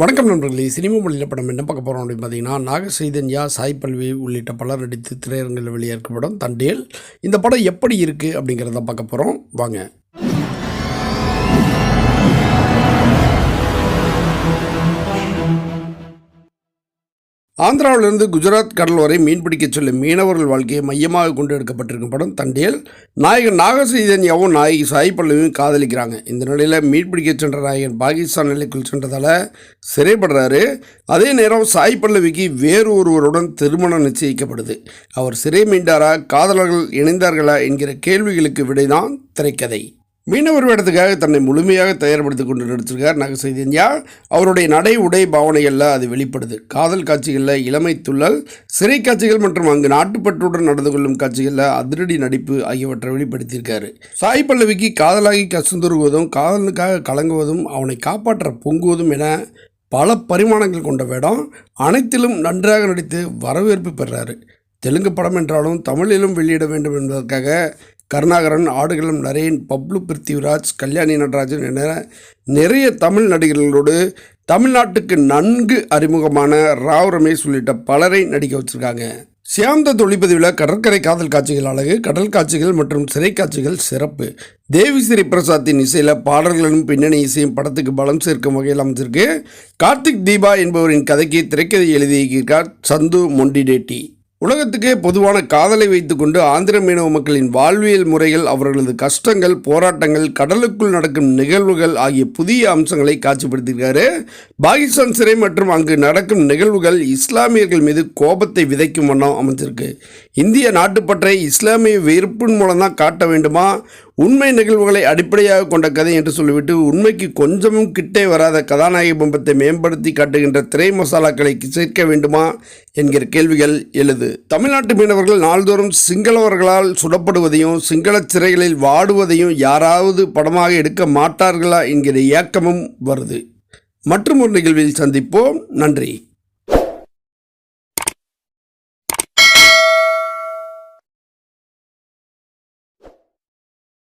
வணக்கம் நண்பர்களே. சினிமா மொழியில் படம் என்ன பார்க்க போகிறோம் அப்படின்னு பார்த்தீங்கன்னா நாக சைதன்யா சாய் பல்வி உள்ளிட்ட பலர் நடித்து திரையரங்கில் வெளியேற்கப்படும் தண்டேல். இந்த படம் எப்படி இருக்குது அப்படிங்கிறத பார்க்க போகிறோம் வாங்க. ஆந்திராவிலிருந்து குஜராத் கடல் வரை மீன்பிடிக்கச் செல்லும் மீனவர்கள் வாழ்க்கையை மையமாக கொண்டு எடுக்கப்பட்டிருக்கும் படம் தண்டியல். நாயகன் நாகசைதன்யாவும் நாயகி சாய் பல்லவியும் காதலிக்கிறாங்க. இந்த நிலையில் மீன்பிடிக்கச் சென்ற நாயகன் பாகிஸ்தான் நிலைக்குள் சென்றதால் சிறைப்படுறாரு. அதே நேரம் சாய் பல்லவிக்கு வேறு ஒருவருடன் திருமணம் நிச்சயிக்கப்படுது. அவர் சிறை மீண்டாரா காதலர்கள் இணைந்தார்களா என்கிற கேள்விகளுக்கு விடைதான் திரைக்கதை. மீனவர் வேடத்துக்காக தன்னை முழுமையாக தயார்படுத்திக் கொண்டு நடிச்சிருக்கார் நகைசெய்தியா அவருடைய நடை உடை பாவனைகளில் அது வெளிப்படுது. காதல் காட்சிகளில் இளமை துள்ளல் சிறை காட்சிகள் மற்றும் அங்கு நாட்டுப்பற்றுடன் நடந்து கொள்ளும் காட்சிகளில் அதிரடி நடிப்பு ஆகியவற்றை வெளிப்படுத்தியிருக்காரு. சாய் பல்லவிக்கு காதலாகி கசுந்துருவதும் காதலுக்காக கலங்குவதும் அவனை காப்பாற்ற பொங்குவதும் என பல பரிமாணங்கள் கொண்ட வேடம் அனைத்திலும் நன்றாக நடித்து வரவேற்பு பெறாரு. தெலுங்கு படம் என்றாலும் தமிழிலும் வெளியிட வேண்டும் என்பதற்காக கருணாகரன் ஆடுகளம் நரேன் பப்ளு பிருத்திவிராஜ் கல்யாணி நடராஜன் என நிறைய தமிழ் நடிகர்களோடு தமிழ்நாட்டுக்கு நன்கு அறிமுகமான ராவ் ரமேஷ் உள்ளிட்ட பலரை நடிக்க வச்சுருக்காங்க. சியாந்த தொழிற்பதிவில் கடற்கரை காதல் காட்சிகள் அழகு கடல் காட்சிகள் மற்றும் சிறை காட்சிகள் சிறப்பு. தேவி ஸ்ரீ பிரசாத்தின் இசையில் பாடல்களும் பின்னணி இசையும் படத்துக்கு பலம் சேர்க்கும் வகையில் அமைச்சிருக்கு கார்த்திக் தீபா என்பவரின் கதைக்கு திரைக்கதை எழுதியிருக்கிறார் சந்து மொண்டிடேட்டி. உலகத்துக்கே பொதுவான காதலை வைத்துக்கொண்டு ஆந்திர மீனவ மக்களின் வாழ்வியல் முறைகள் அவர்களது கஷ்டங்கள் போராட்டங்கள் கடலுக்குள் நடக்கும் நிகழ்வுகள் ஆகிய புதிய அம்சங்களை காட்சிப்படுத்தியிருக்காரு பாகிஸ்தான் சிறை மற்றும் அங்கு நடக்கும் நிகழ்வுகள் இஸ்லாமியர்கள் மீது கோபத்தை விதைக்கும் வண்ணம் அமைஞ்சிருக்கு. இந்திய நாட்டுப்பற்றை இஸ்லாமிய வெறுப்பின் மூலம் தான் காட்ட வேண்டுமா? உண்மை நிகழ்வுகளை அடிப்படையாக கொண்ட கதை என்று சொல்லிவிட்டு உண்மைக்கு கொஞ்சமும் கிட்டே வராத கதாநாயக பிம்பத்தை மேம்படுத்தி காட்டுகின்ற திரை மசாலாக்களை சேர்க்க வேண்டுமா என்கிற கேள்விகள் எழுது. தமிழ்நாட்டு மீனவர்கள் நாள்தோறும் சிங்களவர்களால் சுடப்படுவதையும் சிங்கள சிறைகளில் வாடுவதையும் யாராவது படமாக எடுக்க மாட்டார்களா என்கிற ஏக்கமும் வருது. மற்றும் ஒரு நிகழ்வில் சந்திப்போம். நன்றி.